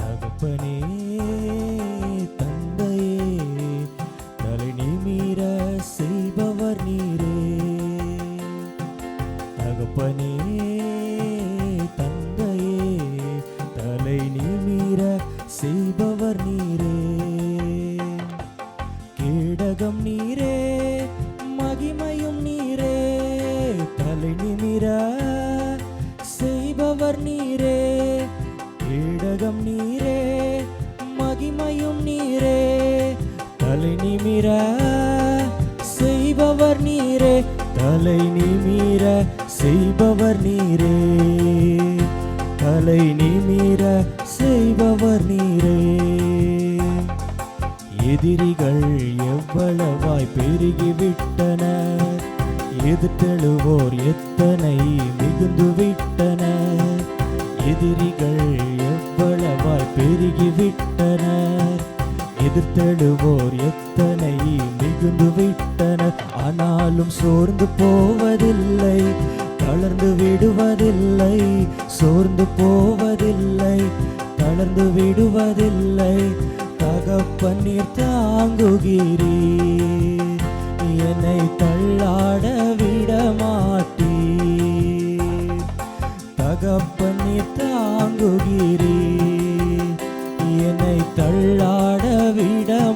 தகப்பனே தகப்பனே தந்தையே தலை நிமிர செய்பவர் நீரே. கேடகம் நீரே மகிமையும் நீரே தலை நிமிர செய்பவர் நீரே. கேடகம் நீரே மகிமையும் நீரே தலை நிமிரா தலை நிமிர செய்பவர் நீரே. தலை நிமிர செய்பவர் நீரே. எதிரிகள் எவ்வளவாய் பெருகிவிட்டன. எதிர்த்தெழுவோர் எத்தனை மிகுந்து விட்டனர் எதிரிகள் எவ்வளவாய் பெருகிவிட்டனர். எதிர்த்தெழுவோர் எத்தனை? மிகுந்து விட்டனர் ஆனாலும் சோர்ந்து போவதில்லை. தளர்ந்து விடுவதில்லை. சோர்ந்து போவதில்லை. தளர்ந்து விடுவதில்லை. தகப்பன்னீர் தாங்குகிறீர். என்னை தள்ளாட விட மாட்டீர். தகப்பன்னீர் தாங்குகிறீர். என்னை தள்ளாட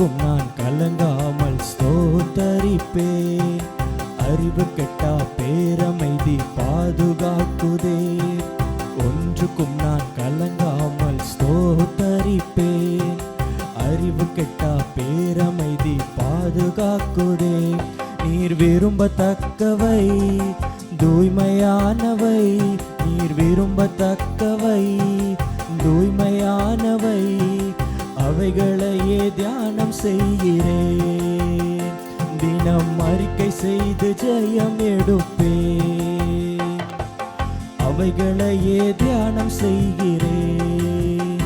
ஒன்றுக்கும் நான் கலங்காமல் ஸ்தோத்தரிப்பேன் அறிவு கெட்டா பேரமைதி பாதுகாக்குதே. ஒன்றுக்கும் நான் கலங்காமல் ஸ்தோத்தரிப்பேன் அறிவு கெட்டா பேரமைதி பாதுகாக்குதே. நீர் விரும்பத்தக்கவை தூய்மையானவை. நீர் விரும்பத்தக்கவை தூய்மையானவை. அவைகளையே தியானம் செய்கிறேன். தினம் அறிக்கை செய்து ஜெயம் எடுப்பேன். அவைகளையே தியானம் செய்கிறேன்.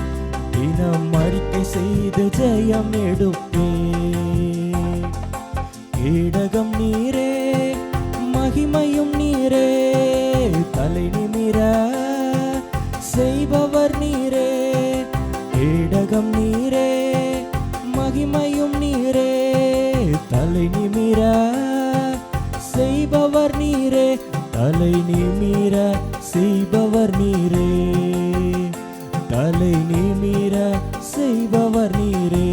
தினம் அறிக்கை செய்து ஜெயம் எடுப்பேன். கேடகம் நீரே மகிமையும் நீரே தலை நிமிர செய்பவர் நீரே. கேடகம் நீரே செய்பவர் நீரே தலை நிமிர செய்பவர் நீரே தலை நிமிர செய்பவர் நீரே